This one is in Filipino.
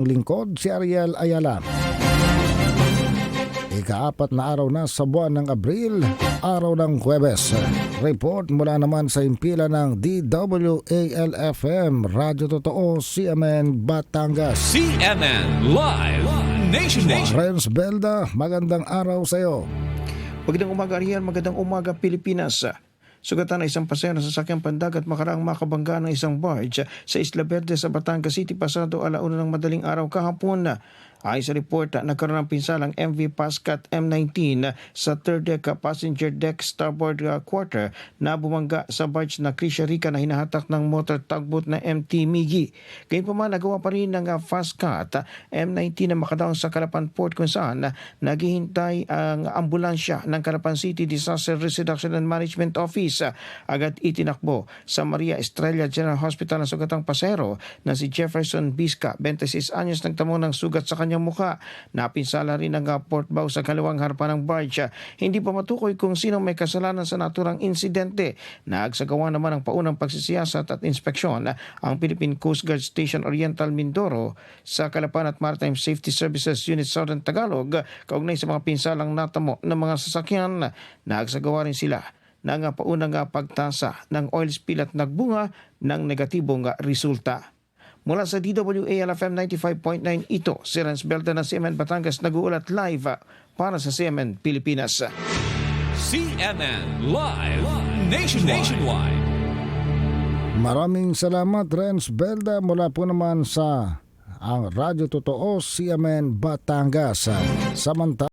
lingkod si Ariel Ayala. Ikaapat na araw na sa buwan ng Abril, araw ng Huwebes. Report mula naman sa impila ng DWALFM, Radyo Totoo, CMN, Batangas. CNN Live Nationwide. Renz Belda, magandang araw sa iyo. Magandang umaga Ariel, magandang umaga Pilipinas. Sugatan na isang pasero sa sakyang pandagat makaraang makabangga ng isang barge sa Isla Verde sa Batangas City pasado alauna ng madaling araw kahapon. Ayon sa report, nagkaroon ng pinsalang MV Pascat M19 sa third deck passenger deck starboard uh, quarter na bumangga sa barge na Krisha Rica na hinahatak ng motor tugboat na MT Migi. Gayunpaman, nagawa pa rin ng Fastcat uh, M19 na makadaong sa Calapan Port kung saan uh, naghihintay ang ambulansya ng Calapan City Disaster Risk Reduction and Management Office. Agad itinakbo sa Maria Estrella General Hospital ang sugatang pasero na si Jefferson Bisca, 26 anyos nagtamo ng sugat sa kanyang mukha. Napinsala rin ang port bow sa kaliwang harapan ng barge. Hindi pa matukoy kung sino may kasalanan sa naturang insidente. Nagsagawa naman ang paunang pagsisiyasat at inspeksyon ang Philippine Coast Guard Station Oriental Mindoro sa Kalapan at Maritime Safety Services Unit Southern Tagalog kaugnay sa mga pinsalang natamo ng mga sasakyan. Nagsagawa rin sila ng uh, paunang pagtasa ng oil spill at nagbunga ng negatibong resulta. Mula sa DWALFM 95.9 ito, si Renz Belta ng CMN Batangas nag-uulat live uh, para sa CMN Pilipinas. CNN Live Nationwide. Nationwide. Maraming salamat Renz Belda mula po naman sa ang Radyo Totoo, CMN Batangas. Samantala